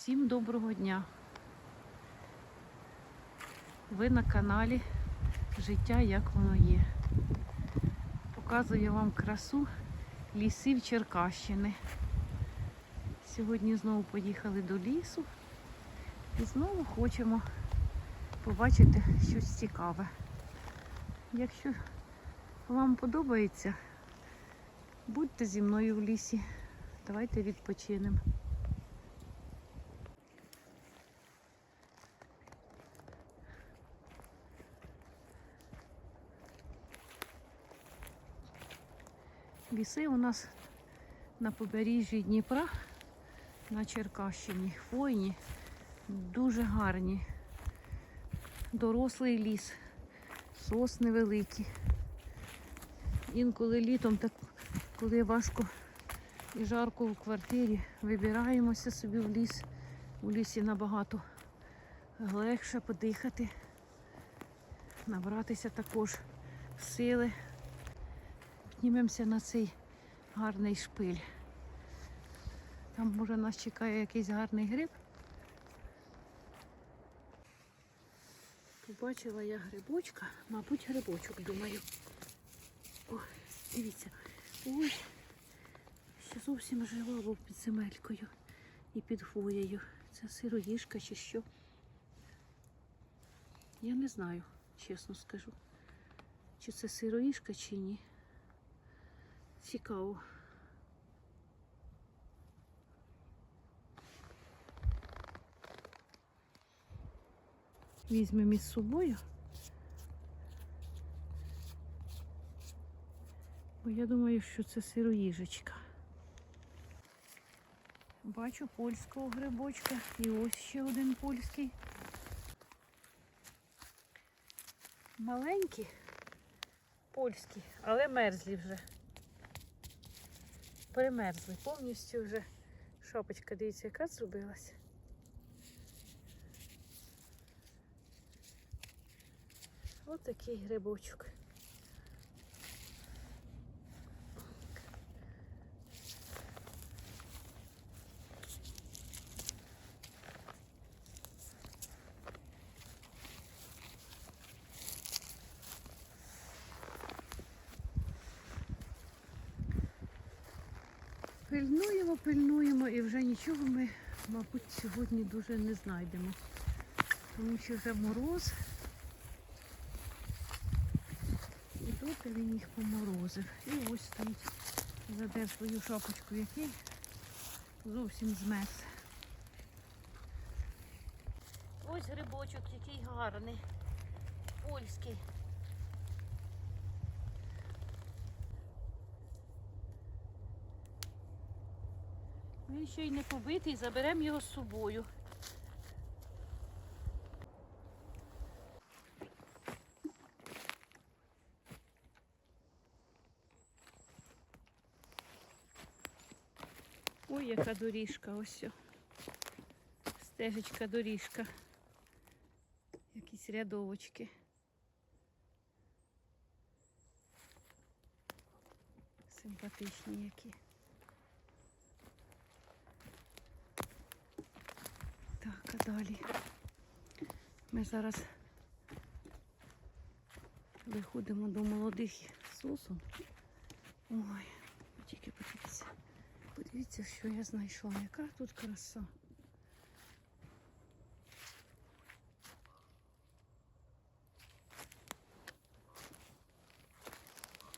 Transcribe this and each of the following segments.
Всім доброго дня! Ви на каналі Життя як воно є. Показую вам красу лісів Черкащини. Сьогодні знову поїхали до лісу і знову хочемо побачити щось цікаве. Якщо вам подобається, будьте зі мною в лісі. Давайте відпочинемо. Ліси у нас на побережжі Дніпра на Черкащині. Хвойні, дуже гарні. Дорослий ліс, сосни великі. Інколи літом, так коли важко і жарко в квартирі, вибираємося собі в ліс. У лісі набагато легше подихати, набратися також сили. Піднімемося на цей гарний шпиль. Там може нас чекає якийсь гарний гриб. Побачила я грибочка, мабуть, грибочок, думаю. О, дивіться. Ой, ще зовсім жива був під земелькою і під хвоєю. Це сироїжка чи що. Я не знаю, чесно скажу. Чи це сироїжка, чи ні. Цікаво. Візьмемо із собою. Бо я думаю, що це сироїжечка. Бачу польського грибочка і ось ще один польський. Маленькі, польські, але мерзлі вже. Примерзли. Повністю вже шапочка, дивіться, яка зробилась. Ось такий грибочок. Пильнуємо, пильнуємо і вже нічого ми, мабуть, сьогодні дуже не знайдемо. Тому що вже мороз. І тут він їх поморозив. І ось стоїть, заде свою шапочку, який зовсім змерз. Ось грибочок, який гарний. Польський. Він ще й не побитий, заберемо його з собою. Ой, яка доріжка, ось. Стежечка, доріжка. Якісь рядовочки. Симпатичні які. Так, а далі. Ми зараз виходимо до молодих сосун. Ой, тільки подивіться. Подивіться, що я знайшла. Яка тут краса.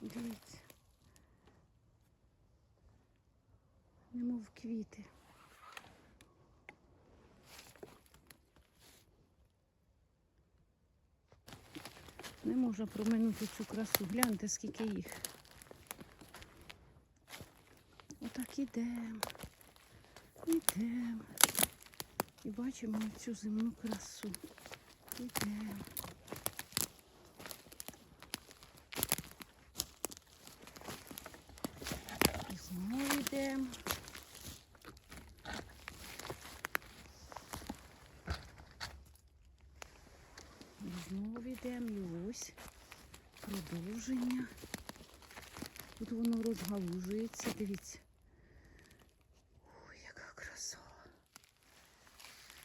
Дивіться. Немов квіти. Не можна проминути цю красу. Гляньте, скільки їх. Отак ідемо. Ідемо. І бачимо цю земну красу. Ідемо. І знову йдемо. Знову йдемо ось продовження. Тут воно розгалужується, дивіться. Ой, яка краса.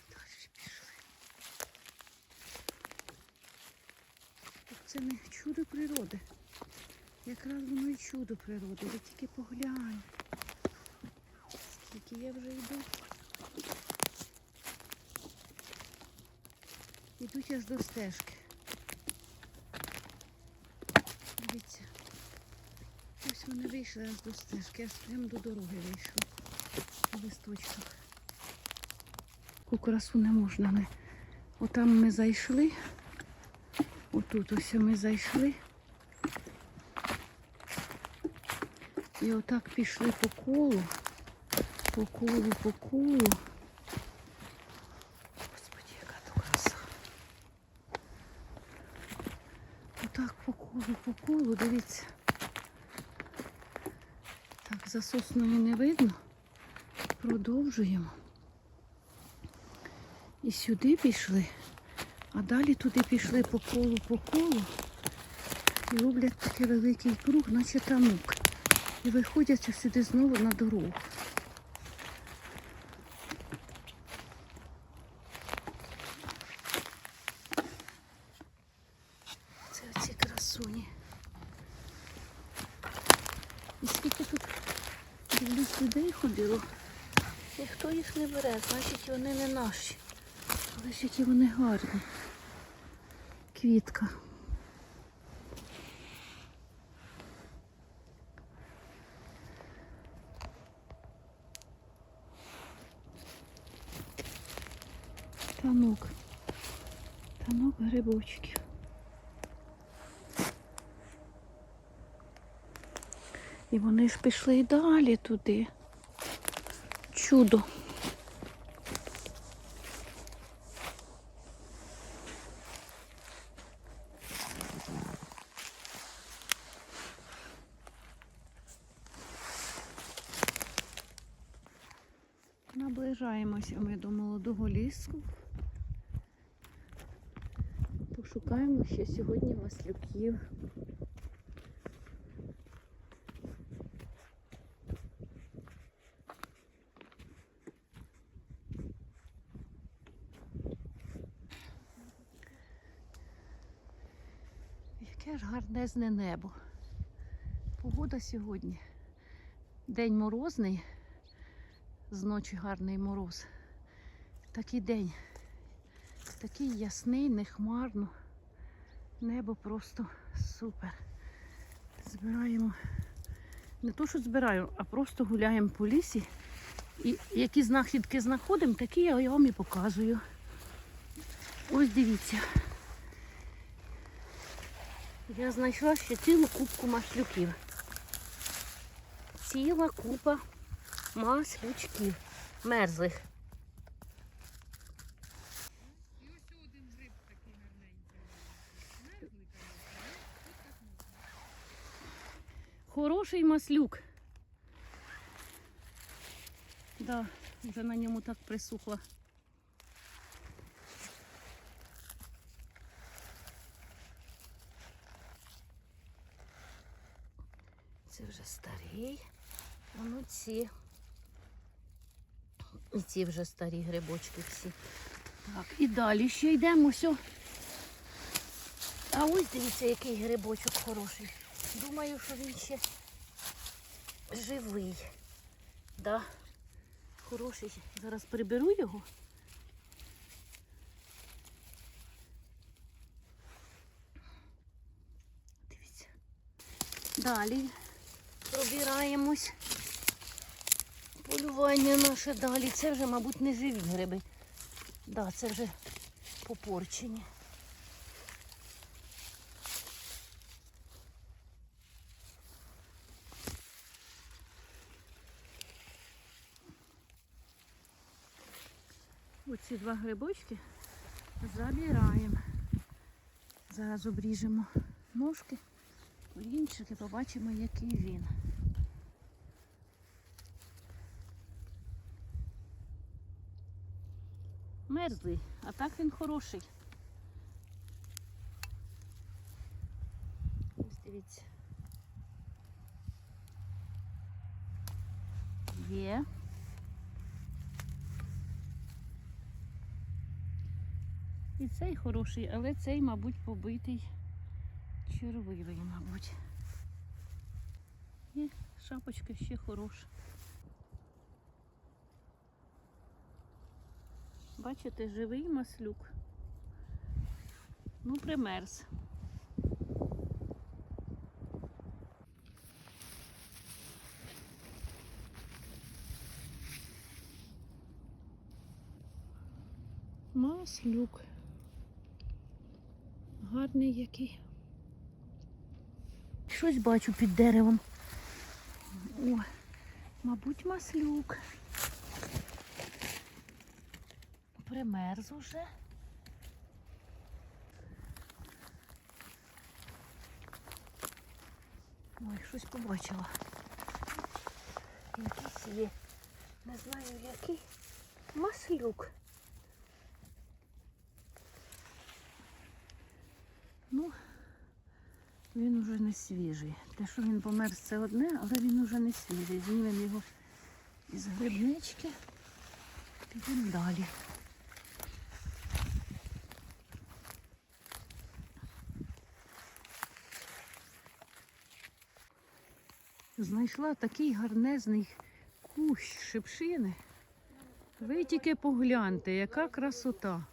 Далі пішли. Це не чудо природи. Якраз воно і чудо природи. я тільки поглянь. Скільки я вже йду. Ідуть аж до стежки. Дивіться. Ось вони вийшли до стежки, аж прямо до дороги вийшли. У листочках. Таку красу не можна. Не. Отам ми зайшли. Отут ось ми зайшли. І отак пішли по колу. По колу, по колу. Господи, яка то краса. Отак по колу, по колу, дивіться. Так, за сосною не видно. Продовжуємо. І сюди пішли, а далі туди пішли по колу, по колу. І роблять такий великий круг, наче танук. І виходять сюди знову на дорогу. Це оці красуні. І скільки тут дивлюсь людей ходило. Ніхто їх не бере, значить вони не наші. Але ж які вони гарні. Квітка. Танок. Танок грибочків. І вони ж пішли і далі туди. Чудо. Наближаємося ми до молодого лісу. Пошукаємо ще сьогодні маслюків. Яке ж гарнезне небо. Погода сьогодні. День морозний, зночі гарний мороз. Такий день. Такий ясний, нехмарно. Небо просто супер. Збираємо. Не то, що збираємо, а просто гуляємо по лісі. І які знахідки знаходимо, такі я вам і показую. Ось дивіться. Я знайшла ще цілу кубку маслюків. Ціла купа маслючків мерзлих. Хороший маслюк. Да, вже на ньому так присухла. Це вже старий. Ну ці. І ці вже старі грибочки всі. Так, і далі ще йдемо. Все. А ось дивіться, який грибочок хороший. Думаю, що він ще живий. Да. Хороший. Зараз приберу його. Дивіться. Далі пробираємось. Полювання наше далі. Це вже, мабуть, не живі гриби. Да, це вже попорчені. Оці два грибочки забираємо. Зараз обріжемо ножки, колінчики, побачимо, який він. Мерзлий, а так він хороший. Ось дивіться. Є. І цей хороший, але цей, мабуть, побитий Червивий, мабуть. І шапочка ще хороша. Бачите, живий маслюк. Ну, примерз. Маслюк. Гарний який. Щось бачу під деревом. О, мабуть, маслюк. Примерз уже. Ой, щось побачила. Якийсь є. Не знаю який. Маслюк. Ну, він уже не свіжий. Те, що він померз, це одне, але він уже не свіжий. Знімемо його із грибнички. Підемо далі. Знайшла такий гарнезний кущ шипшини. Ви тільки погляньте, яка красота.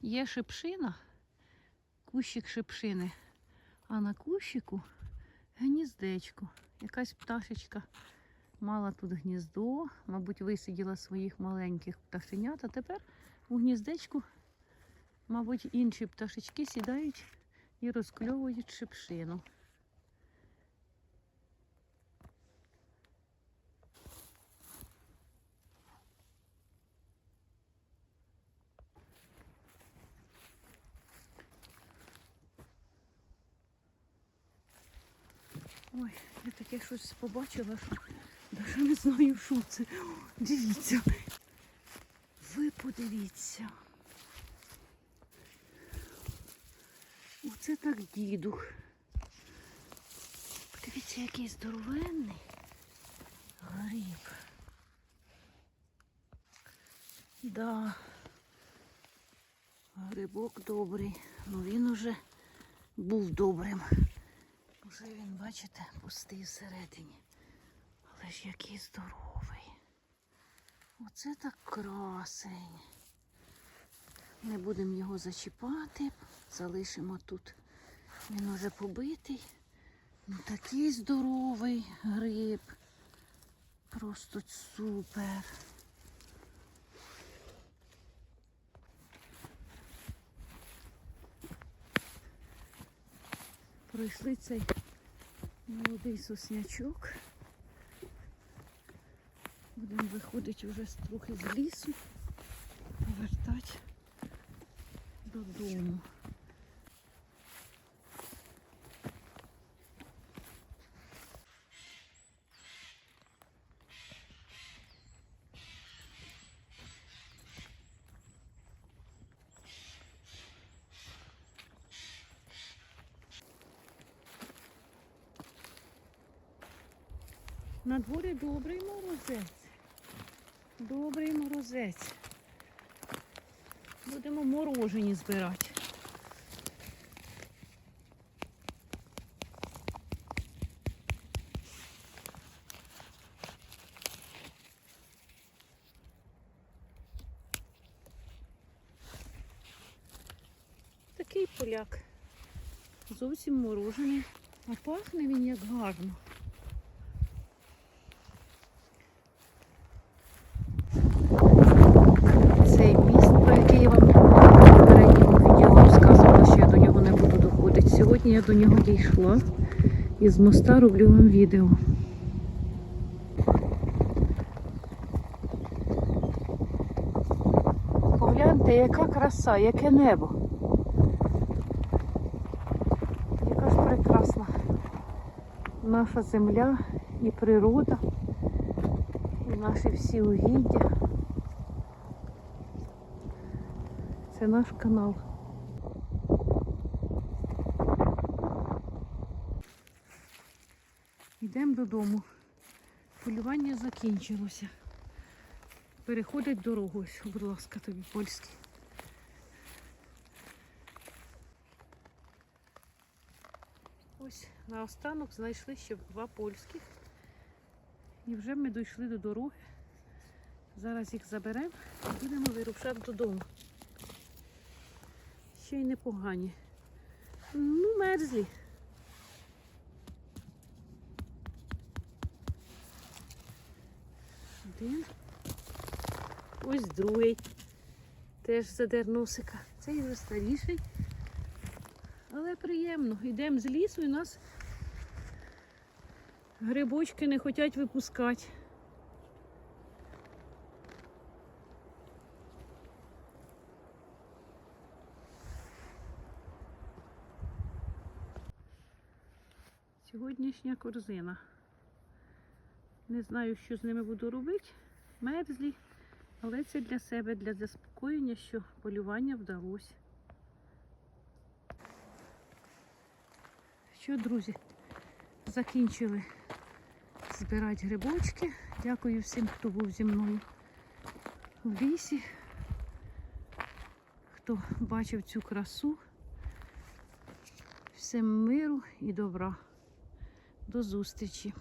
Є шипшина, кущик шипшини, а на кущику гніздечко. Якась пташечка мала тут гніздо, мабуть, висиділа своїх маленьких пташенят, а тепер у гніздечку, мабуть, інші пташечки сідають і розкльовують шипшину. Ой, я таке щось побачила, що навіть не знаю, що це. Дивіться. Ви подивіться. Оце так дідух. Подивіться, який здоровенний гриб. Да. Грибок добрий. Ну він уже був добрим. Уже він, бачите, пустий всередині. Але ж який здоровий. Оце так красень. Не будемо його зачіпати, залишимо тут. Він уже побитий. Ну такий здоровий гриб. Просто супер. Пройшли цей молодий соснячок. Будемо виходити вже трохи з лісу, повертати додому. На дворі добрий морозець. Добрий морозець. Будемо морожені збирати. Такий поляк. Зовсім морожений. А пахне він як гарно. Цей міст, про який я вам в попередньому відео розказувала, що я до нього не буду доходити. Сьогодні я до нього дійшла і з моста роблю вам відео. Погляньте, яка краса, яке небо. Яка ж прекрасна наша земля і природа, і наші всі угіддя. Це наш канал. Йдемо додому. Полювання закінчилося. переходить дорогу. Ось, будь ласка, тобі польський. Ось наостанок знайшли ще два польських. І вже ми дійшли до дороги. Зараз їх заберемо і будемо вирушати додому. Ще й непогані. Ну, мерзлі. Один. Ось другий. Теж задер носика. Цей вже старіший. Але приємно. Йдемо з лісу і нас грибочки не хочуть випускати. Сьогоднішня корзина. Не знаю, що з ними буду робити. Мерзлі. Але це для себе, для заспокоєння, що полювання вдалося. Що, друзі, закінчили збирати грибочки. Дякую всім, хто був зі мною в лісі, хто бачив цю красу. Всім миру і добра. До зустрічі!